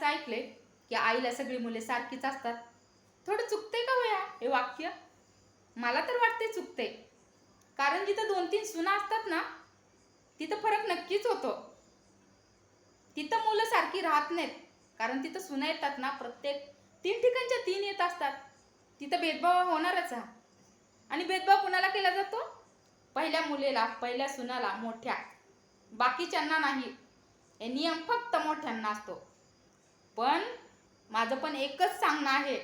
असं ऐकले की आईला सगळी मुले सारखीच असतात. थोडं चुकते का वया हे वाक्य? मला तर वाटते चुकते कारण जिथं दोन तीन सुना असतात ना तिथं फरक नक्कीच होतो. तिथं मुलं सारखी राहत नाहीत. कारण तिथं सुना येतात ना प्रत्येक तीन ठिकाणच्या तीन येत असतात. तिथं भेदभाव होणारच हा. आणि भेदभाव कुणाला केला जातो? पहिल्या मुलीला पहिल्या सुनाला मोठ्या. बाकीच्यांना नाही. हे नियम फक्त मोठ्यांना असतो. पण माझं पण एकच सांगणं आहे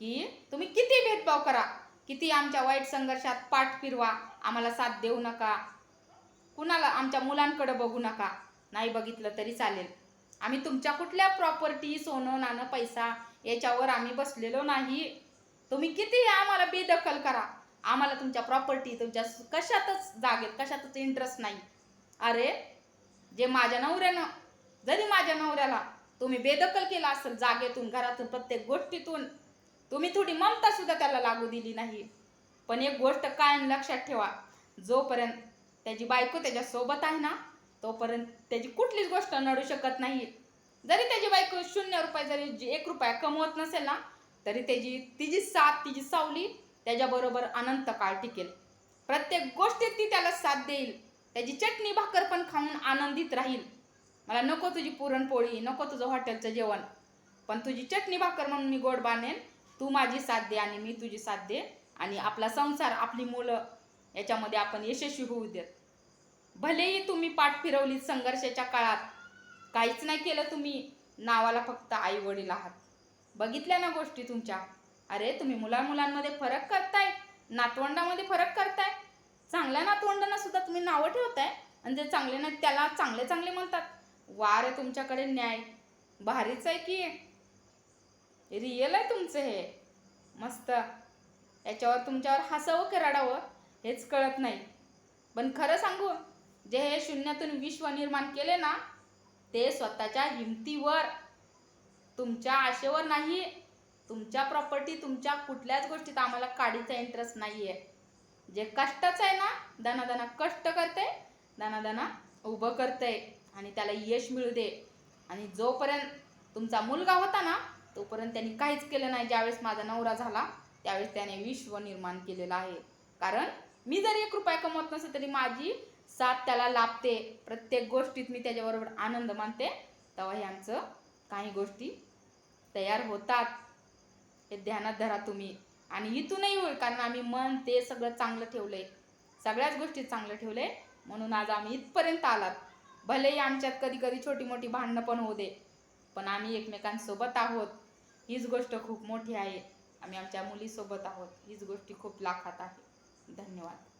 की तुम्ही किती भेदभाव करा किती आमच्या वाईट संघर्षात पाठ फिरवा आम्हाला साथ देऊ नका कुणाला आमच्या मुलांकडे बघू नका नाही बघितलं तरी चालेल. आम्ही तुमच्या कुठल्या प्रॉपर्टी सोनं नाणं पैसा याच्यावर आम्ही बसलेलो नाही. तुम्ही किती आम्हाला बेदखल करा आम्हाला तुमच्या प्रॉपर्टी तुमच्या कशातच जागेत कशातच इंटरेस्ट नाही. अरे जे माझ्या नवऱ्यानं जरी माझ्या नवऱ्याला तुम्ही बेदखल केला असेल जागेतून घरातून प्रत्येक गोष्टीतून तुम्ही थोडी ममता सुद्धा त्याला लागू दिली नाही. पण एक गोष्ट कायम लक्षात ठेवा जोपर्यंत त्याची बायको त्याच्या सोबत आहे ना तोपर्यंत त्याची कुठलीच गोष्ट नडू शकत नाही. जरी त्याची बायको शून्य रुपये जरी जी- एक रुपया कमवत नसेल ना तरी त्याची तिची साथ तिची सावली त्याच्याबरोबर अनंत काळ टिकेल. प्रत्येक गोष्टीत ती त्याला साथ देईल. त्याची चटणी भाकर पण खाऊन आनंदित राहील. मला नको तुझी पुरणपोळी नको तुझं हॉटेलचं जेवण. पण तुझी चटणी भाकर म्हणून मी गोड बांधेन. तू माझी साथ दे आणि मी तुझी साथ दे. आणि आपला संसार आपली मुलं याच्यामध्ये आपण यशस्वी होऊ देत. भलेही तुम्ही पाठ फिरवली संघर्षाच्या काळात काहीच नाही केलं तुम्ही. नावाला फक्त आई वडील आहात. बघितल्या ना गोष्टी तुमच्या? अरे तुम्ही मुला मुलांमध्ये फरक करताय. नातवंडामध्ये फरक करताय. चांगल्या नातवंडांना सुद्धा तुम्ही नावं ठेवताय. आणि जे चांगले नाही त्याला चांगले चांगले म्हणतात. वार आहे तुमच्याकडे न्याय. भारीच आहे की. रिअल आहे तुमचं हे. मस्त. याच्यावर तुमच्यावर हसावं की रडावं हेच कळत नाही. पण खरं सांगू जे हे शून्यातून विश्व निर्माण केले ना ते स्वतःच्या हिमतीवर. तुमच्या आशेवर नाही. तुमच्या प्रॉपर्टी तुमच्या कुठल्याच गोष्टीत आम्हाला काडीचा इंटरेस्ट नाही आहे जे कष्टाचं आहे ना दना कष्ट करते दना उभं करते. आणि त्याला यश मिळू दे. आणि जोपर्यंत तुमचा मुलगा होता ना तोपर्यंत त्यांनी काहीच केलं नाही. ज्यावेळेस माझा नवरा झाला त्यावेळेस त्याने विश्व निर्माण केलेलं आहे. कारण मी जरी एक रुपया कमवत नसेल तरी माझी साथ त्याला लाभते. प्रत्येक गोष्टीत मी त्याच्याबरोबर आनंद मानते. तेव्हा हे आमचं काही गोष्टी तयार होतात. हे ध्यानात धरा तुम्ही. आणि इथूनही होईल कारण आम्ही मन ते सगळं चांगलं ठेवलं आहे सगळ्याच गोष्टी चांगलं ठेवलं आहे म्हणून आज आम्ही इथपर्यंत आलात. भलेही आमच्यात कधी कधी छोटी मोठी भांडणं पण होऊ दे पण आम्ही एकमेकांसोबत आहोत. हीच गोष्ट खूप मोठी आहे. आम्ही आमच्या मुलीसोबत आहोत. हीच गोष्टी खूप लाखात आहे. धन्यवाद.